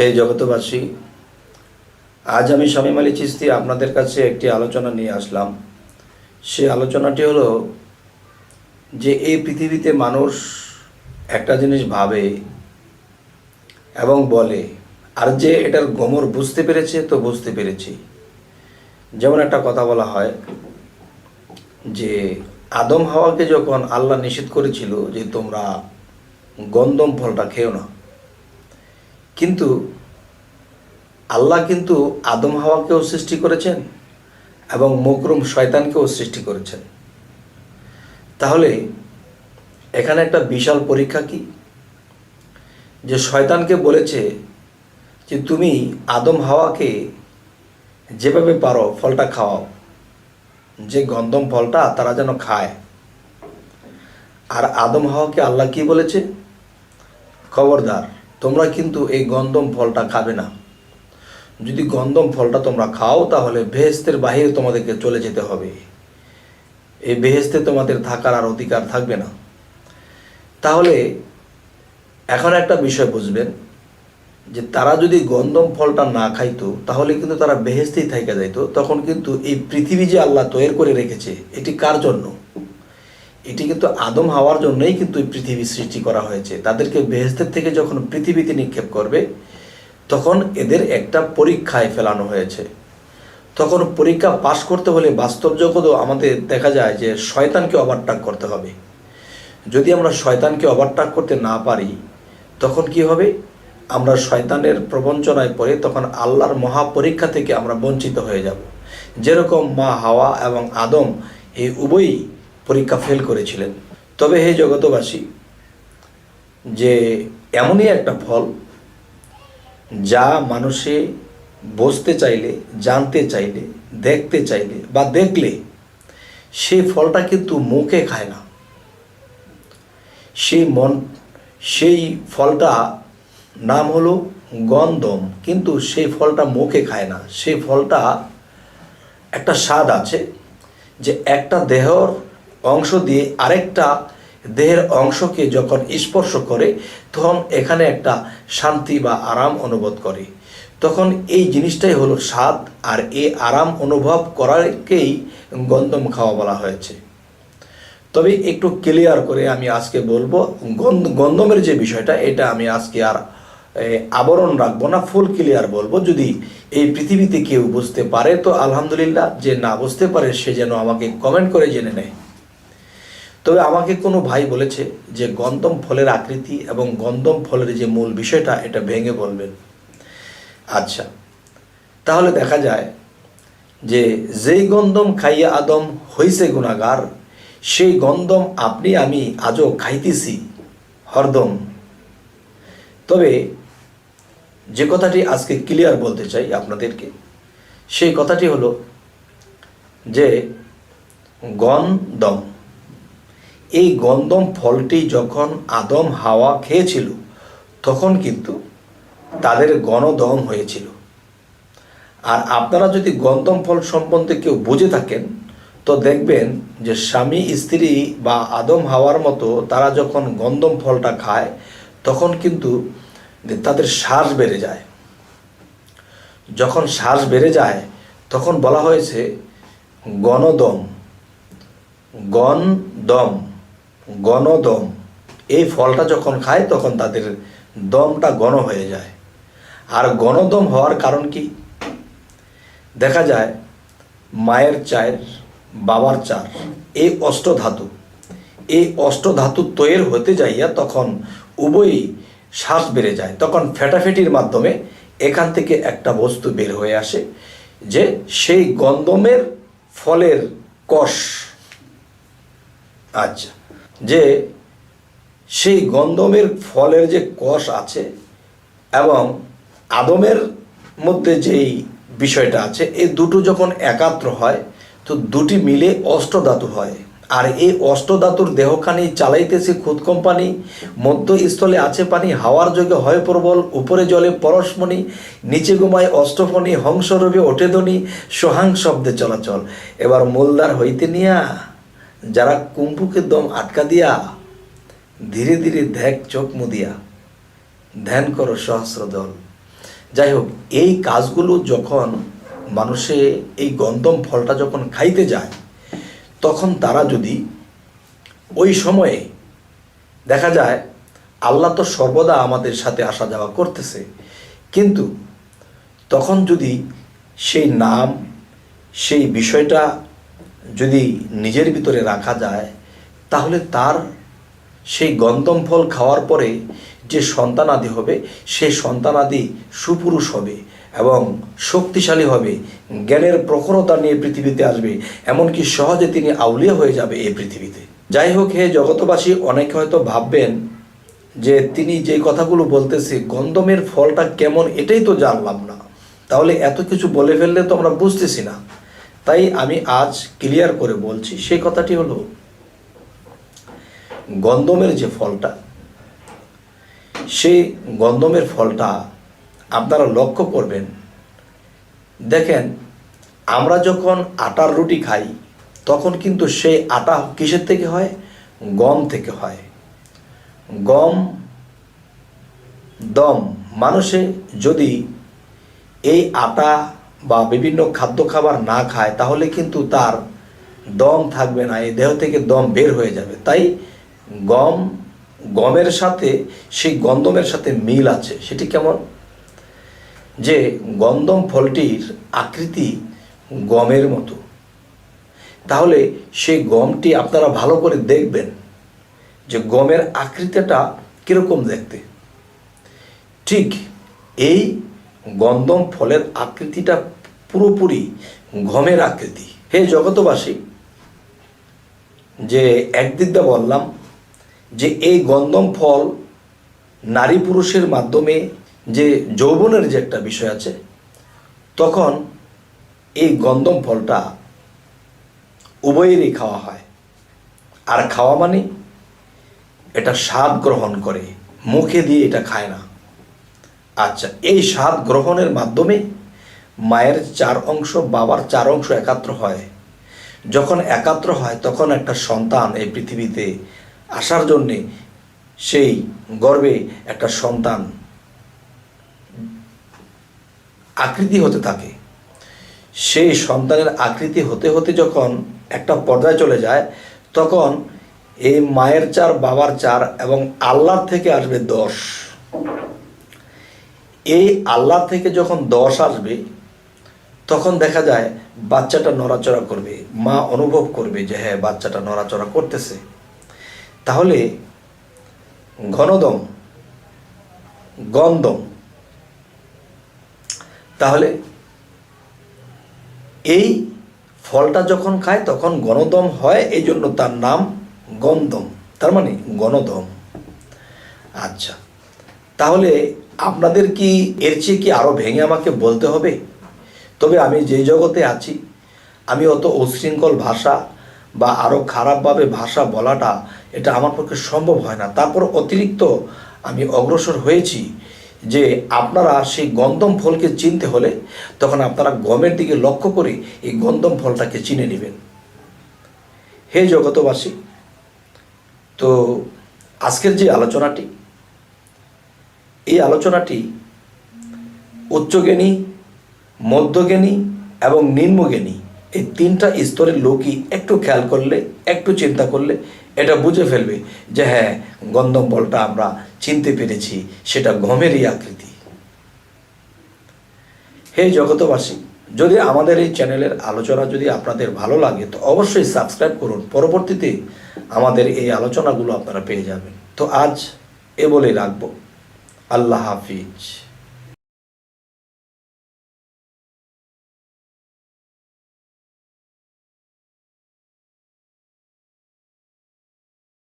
হে জগতবাসী আজ আমি স্বামী মালি চিস্তি আপনাদের কাছে একটি আলোচনা নিয়ে আসলাম। সে আলোচনাটি হলো যে এই পৃথিবীতে মানুষ একটা জিনিস ভাবে এবং বলে, আর যে এটার গমর বুঝতে পেরেছে তো বুঝতে পেরেছি। যেমন একটা কথা বলা হয় যে, আদম হাওয়াকে যখন আল্লাহ নিষেধ করেছিল যে তোমরা গন্দম ফলটা খেও না কিন্তু আল্লাহ কিন্তু আদম হাওয়াকেও সৃষ্টি করেছেন এবং মকরুম শয়তানকেও সৃষ্টি করেছেন। তাহলে এখানে একটা বিশাল পরীক্ষা কি? যে শয়তানকে বলেছে যে তুমি আদম হাওয়াকে যেভাবে পারো ফলটা খাওয়াও, যে গন্ধম ফলটা তারা যেন খায়। আর আদম হাওয়াকে আল্লাহ কি বলেছে? খবরদার। তোমরা কিন্তু এই গন্ধম ফলটা খাবে না। যদি গন্ধম ফলটা তোমরা খাও, তাহলে বেহেস্তের বাহিরে তোমাদেরকে চলে যেতে হবে। এই বেহেস্তে তোমাদের থাকার আর অধিকার থাকবে না। তাহলে এখন একটা বিষয় বুঝবেন, যে তারা যদি গন্ধম ফলটা না খাইতো, তাহলে কিন্তু তারা বেহেস্তেই থাইকা যাইতো। তখন কিন্তু এই পৃথিবী যে আল্লাহ তৈরি করে রেখেছে, এটি কার জন্য? এটি কিন্তু আদম হওয়ার জন্যই কিন্তু পৃথিবী সৃষ্টি করা হয়েছে। তাদেরকে বেহেস্তের থেকে যখন পৃথিবীতে নিক্ষেপ করবে, তখন এদের একটা পরীক্ষায় ফেলানো হয়েছে। তখন পরীক্ষা পাশ করতে হলে বাস্তব জগতেও আমাদের দেখা যায় যে শয়তানকে ওভারটাক করতে হবে। যদি আমরা শয়তানকে ওভারটাক করতে না পারি, তখন কি হবে? আমরা শয়তানের প্রবঞ্চনায় পড়ে তখন আল্লাহর মহাপরীক্ষা থেকে আমরা বঞ্চিত হয়ে যাব। যেরকম মা হাওয়া এবং আদম এই উভয়ই পরীক্ষা ফেল করেছিলেন। তবে হে জগতবাসী যে এমনই একটা ফল যা মানুষে বসতে চাইলে, জানতে চাইলে, দেখতে চাইলে বা দেখলে, সে ফলটা কিন্তু মুখে খায় না। সেই মন, সেই ফলটা নাম হলো গন্ধম, কিন্তু সেই ফলটা মুখে খায় না। সেই ফলটা একটা স্বাদ আছে যে একটা দেহর অংশ দিয়ে আরেকটা দেহের অংশকে যখন স্পর্শ করে, তখন এখানে একটা শান্তি বা আরাম অনুভব করে। তখন এই জিনিসটাই হলো স্বাদ, আর এই আরাম অনুভব করাকেই গন্ধম খাওয়া বলা হয়েছে। তবে একটু ক্লিয়ার করে আমি আজকে বলব, গন্ধ, গন্ধমের যে বিষয়টা, এটা আমি আজকে আর আবরণ রাখব না ফুল ক্লিয়ার বলব। যদি এই পৃথিবীতে কেউ বুঝতে পারে, তো আলহামদুলিল্লাহ, যে না বুঝতে পারে, সে যেন আমাকে কমেন্ট করে জেনে নেয়। তবে আমাকে কোনো ভাই বলেছে যে গন্ধম ফলের আকৃতি এবং গন্ধম ফলের যে মূল বিষয়টা, এটা ভেঙে বলবেন। আচ্ছা তাহলে দেখা যায় যে যেই গন্ধম খাইয়া আদম হইছে গুণাগার, সেই গন্ধম আপনি আমি আজও খাইতেছি, হরদম। তবে যে কথাটি আজকে ক্লিয়ার বলতে চাই আপনাদেরকে, সেই কথাটি হলো যে গন্ধম এই গন্ধম ফলটি যখন আদম হাওয়া খেয়েছিল, তখন কিন্তু তাদের গণদম হয়েছিল। আর আপনারা যদি গন্ধম ফল সম্বন্ধে কেউ বুঝে থাকেন, তো দেখবেন যে স্বামী, স্ত্রী বা আদম হাওয়ার মতো তারা যখন গন্ধম ফলটা খায়, তখন কিন্তু তাদের শ্বাস বেড়ে যায়। যখন শ্বাস বেড়ে যায়, তখন বলা হয়েছে গণদম। গণদম। গণদম। এই ফলটা যখন খায়, তখন তাদের দমটা গণ হয়ে যায়। আর গণদম হওয়ার কারণ কি? দেখা যায়, মায়ের চায়ের, বাবার চার, এই অষ্টধাতু এই অষ্টধাতু তৈর হতে যাইয়া তখন উভয়ই শ্বাস বেড়ে যায়। তখন ফেটাফেটির মাধ্যমে এখান থেকে একটা বস্তু বের হয়ে আসে, যে সেই গন্ধমের ফলের কষ। আচ্ছা। যে সেই গন্ধমের ফলের যে কষ আছে এবং আদমের মধ্যে যেই বিষয়টা আছে এই দুটো যখন একাত্র হয়, তো দুটি মিলে অষ্টধাতু হয়। আর এই অষ্টধাতুর দেহখানি চালাইতেছে খুদ কোম্পানি, মধ্যস্থলে আছে পানি, হাওয়ার যোগে হয় প্রবল, উপরে জলে পরশমণি, নিচে ঘুমায় অষ্টফণি, হংসরূপে ওঠে ধ্বনি, সোহাং শব্দে চলাচল। এবার মোলদার হইতে নিয়া যারা কুম্ভুকে দম আটকা দিয়া, ধীরে ধীরে দেখ চোখ মুদিয়া। ধ্যান করো সহস্র দল। যাই হোক এই কাজগুলো যখন মানুষে, এই গন্ধম ফলটা যখন খাইতে যায়, তখন তারা যদি ওই সময়ে দেখা যায়, আল্লাহ তো সর্বদা আমাদের সাথে আসা যাওয়া করতেছে, কিন্তু তখন যদি সেই নাম, সেই বিষয়টা যদি নিজের ভিতরে রাখা যায়, তাহলে তার সেই গন্ধম ফল খাওয়ার পরে যে সন্তানাদি হবে সেই সন্তানাদি সুপুরুষ হবে এবং শক্তিশালী হবে, জ্ঞানের প্রখরতা নিয়ে পৃথিবীতে আসবে, এমনকি সহজে তিনি আউলিয়া হয়ে যাবে এই পৃথিবীতে। যাই হোক, হে জগতবাসী অনেকে হয়তো ভাববেন যে তিনি যে কথাগুলো বলতেছে গন্ধমের ফলটা কেমন, এটাই তো জানলাম না। তাহলে এত কিছু বলে ফেললে তো আমরা বুঝতেছি না। তাই আমি আজ ক্লিয়ার করে বলছি সেই কথাটি হলো, গন্ধমের যে ফলটা, সেই গন্ধমের ফলটা আপনারা লক্ষ্য করবেন। দেখেন, আমরা যখন আটার রুটি খাই, তখন কিন্তু সেই আটা কিসের থেকে হয়? গম থেকে হয়। গম, দম, মানুষে যদি এই আটা বা বিভিন্ন খাদ্য খাবার না খায়, তাহলে কিন্তু তার দম থাকবে না, এই দেহ থেকে দম বের হয়ে যাবে। তাই গম, গমের সাথে, সেই গন্ধমের সাথে মিল আছে। সেটি কেমন? যে গন্ধম ফলটির আকৃতি গমের মতো। তাহলে সেই গমটি আপনারা ভালো করে দেখবেন যে গমের আকৃতিটা কীরকম দেখতে। ঠিক এই গন্ধম ফলের আকৃতিটা পুরোপুরি ঘমের আকৃতি। হে জগতবাসী যে একদিক দিয়ে বললাম যে এই গন্ধম ফল নারী পুরুষের মাধ্যমে যে যৌবনের যে একটা বিষয় আছে, তখন এই গন্ধম ফলটা উভয়েরই খাওয়া হয়। আর খাওয়া মানে এটা স্বাদ গ্রহণ করে, মুখে দিয়ে এটা খায় না। আচ্ছা এই স্বাদ গ্রহণের মাধ্যমে মায়ের চার অংশ, বাবার চার অংশ একাত্র হয়। যখন একাত্র হয়, তখন একটা সন্তান এই পৃথিবীতে আসার জন্যে সেই গর্বে একটা সন্তান আকৃতি হতে থাকে। সেই সন্তানের আকৃতি হতে হতে যখন একটা পর্যায়ে চলে যায়, তখন এই মায়ের চার, বাবার চার এবং আল্লাহর থেকে আসবে দশ। এই আল্লাহ থেকে যখন দশ আসবে, তখন দেখা যায় বাচ্চাটা নড়াচড়া করবে, মা অনুভব করবে যে হ্যাঁ বাচ্চাটা নড়াচড়া করতেছে। তাহলে ঘনদম, গন্ধম, তাহলে এই ফলটা যখন খায়, তখন গণদম হয়, এই জন্য তার নাম গন্ধম। তার মানে গণদম। আচ্ছা তাহলে আপনাদের কি এর চেয়ে কি আরও ভেঙে আমাকে বলতে হবে? তবে আমি যে জগতে আছি, আমি অত উশৃঙ্খল ভাষা বা আরও খারাপভাবে ভাষা বলাটা এটা আমার পক্ষে সম্ভব হয় না। তারপর অতিরিক্ত আমি অগ্রসর হয়েছি যে আপনারা সেই গন্দম ফলকে চিনতে হলে তখন আপনারা গমের দিকে লক্ষ্য করে এই গন্দম ফলটাকে চিনে নেবেন। হে জগতবাসী তো আজকের যে আলোচনাটি এই আলোচনাটি উচ্চজ্ঞানী, মধ্যজ্ঞানী এবং নিম্নজ্ঞানী, এই তিনটা স্তরের লোকই একটু খেয়াল করলে, একটু চিন্তা করলে এটা বুঝে ফেলবে যে হ্যাঁ গন্ধম বলটা আমরা চিনতে পেরেছি, সেটা গমেরই আকৃতি। হে জগতবাসী যদি আমাদের এই চ্যানেলের আলোচনা যদি আপনাদের ভালো লাগে, তো অবশ্যই সাবস্ক্রাইব করুন। পরবর্তীতে আমাদের এই আলোচনাগুলো আপনারা পেয়ে যাবেন। তো আজ এ বলে রাখব। আল্লাহ হাফিজ।